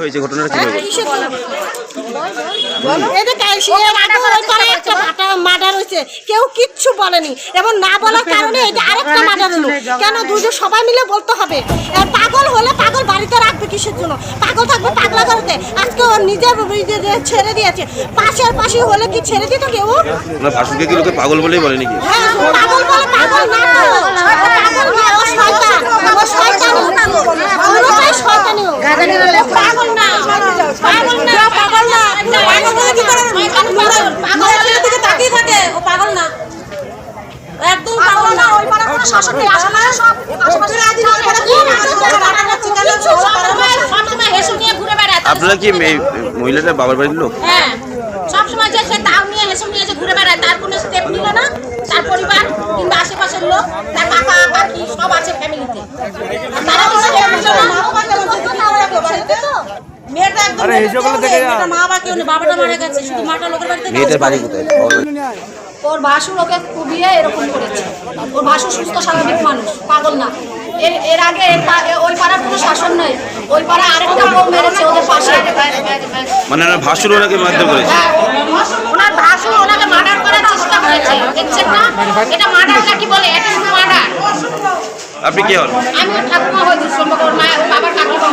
হয়েছে ঘটনাটা কি মার্ডার হয়েছে কেউ কিচ্ছু বলেনি। এবং না বলার কারণে এটা আরেকটা মার্ডার হলো। কেন দুজন সবাই মিলে বলতে হবে? পাগল কিসের জন্য? পাগল থাকবে পাগলা করতে আজকে ওর নিজের ছেড়ে দিয়েছে। পাশের পাশে হলে কি ছেড়ে দিত কেউ? না ভাসুরকে কি লোকে পাগল বলেই বলে নাকি? হ্যাঁ পাগল বলে পাগল না পাগল না ও শয়তান ও শয়তান পুরোটাই শয়তানি ও পাগল না পাগল না পাগল না পাগল বলে কি করে পাগল দিকে তাকিয়ে থাকে ও পাগল না একদম পাগল না ওই পাড়া কোনো শাসন নেই আসলে সব আশেপাশে রাজি না করে কি সবসময় হেসে নিয়ে ঘুরে বেড়ায় আপনারা কি মহিলাটা বাবার বাড়ির লোক? হ্যাঁ সবসময় যে সে তাও নিয়ে হেসে নিয়ে যে ঘুরে বেড়ায় তার কোনো স্টেপ নিল না। তার পরিবার কিংবা আশেপাশের লোক তার কাকা কাকি সব আছে ফ্যামিলিতে তারা তো step নিল না। মেয়েটা একদম মা বাবা কেউ বাবাটা মারা গেছে শুধু মাটা লোকের বাড়িতে মেয়েটার বাড়ি কোথায়। ওর ভাসুর ওকে কুবিয়ে এরকম করেছে। ওর ভাসুর সুস্থ স্বাভাবিক মানুষ পাগল না। এর এর আগে ওই পাড়ার কোনো শাসন নেই। ওই পাড়া আরেকটা বউ মেরেছে ওদের পাশে। মানে ওনার ভাসুর ওনাকে মারধর করেছে? হ্যাঁ, ওনার ভাসুর ওনাকে মার্ডার করার চেষ্টা করেছে। দেখছেন না? এটা মার্ডার নাকি বলে? এটা শুধু মার্ডার। আপনি কি হন? আমি ঠাকুমা হই দুঃসম্পর্ক। ওর মা ওর বাবার কাকিমা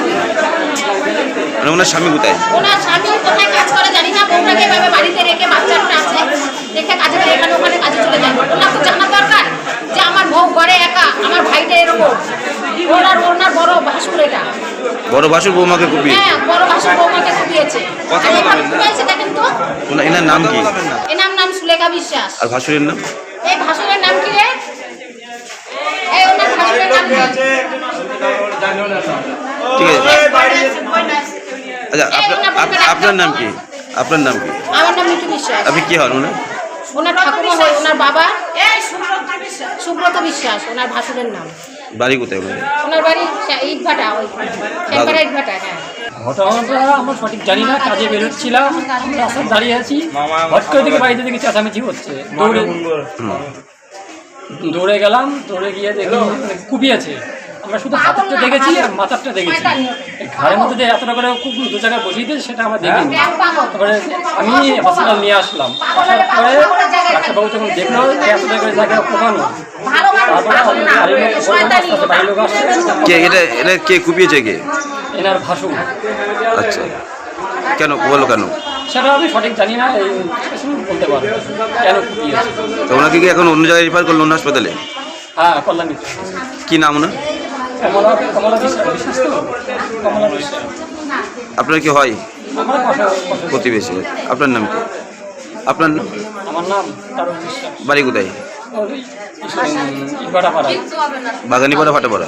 মানে ওনার স্বামী কোথায়? ওনার স্বামী কোথায় কাজ করে জানি না। বউটাকে এভাবে বাড়িতে রেখে বাচ্চাটা আছে। এখানে ওখানে কাজে চলে যায়। ওনার তো জানা দরকার যে আমার বউ ঘরে একা আমার ভাইটা এরকম। ওনার ওনার বড় ভাসুর এটা। বড় ভাসুর বৌমাকে কুপিয়ে? হ্যাঁ বড় ভাসুর বৌমাকে কুপিয়েছে। কথা বলবেন না? দেখেন তো। এনার নাম কি? এনার নাম সুলেখা বিশ্বাস। আর ভাসুরের নাম? এই ভাসুরের নাম কি রে? এই ওনার ভাসুরের নাম কি? ঠিক আছে। আচ্ছা আপনার আপনার নাম কি? আপনার নাম কি? আমার নাম মিঠু বিশ্বাস। আপনি কি হন ওনার? ওনার ঠাকুমা হয় ওনার বাবা। সুব্রত বিশ্বাস। ওনার ভাসুরের নাম। বাড়ি কোথায় ওনার ওনার বাড়ি ইটভাটা ওই শ্যামপাড়া ইটভাটা হ্যাঁ। ঘটনাটা আমরা সঠিক জানি না কাজে বেরোচ্ছিলাম রাস্তায় দাঁড়িয়ে আছি। হট করে দিকে বাড়িতে দেখি চেঁচামেচি হচ্ছে। দৌড়ে দৌড়ে গেলাম দৌড়ে গিয়ে দেখি মানে কুপিয়েছে আমরা শুধু হাতটা দেখেছি আর মাথাটা দেখেছি। ঘাড়ের মধ্যে যে এতটা করে খুব দু জায়গায় বসিয়ে দিয়েছে সেটা আমরা দেখিনি। তারপরে আমি হসপিটাল নিয়ে আসলাম। আসার পরে ডাক্তারবাবু যখন দেখল যে এতটা করে জায়গায় কোপানো কে এটা এটা কে কুপিয়েছে কে? এনার ভাসু আচ্ছা। কেন বলো কেন? সেটা আমি সঠিক জানি না বলতে পারব কেন কুপিয়েছে? তো ওনাকে কি এখন অন্য জায়গায় রেফার করল অন্য হাসপাতালে? হ্যাঁ কল্যাণ। কি নাম ওনার? কমলা কমলা বিশ্বাস বিশ্বাস তো? কমলা বিশ্বাস। আপনার কি হয়? প্রতিবেশী। আপনার নাম কি? আপনার নাম? আমার নাম বাড়ি কোথায়? বাগানি পড়া হ্যাঁ, পাড়া।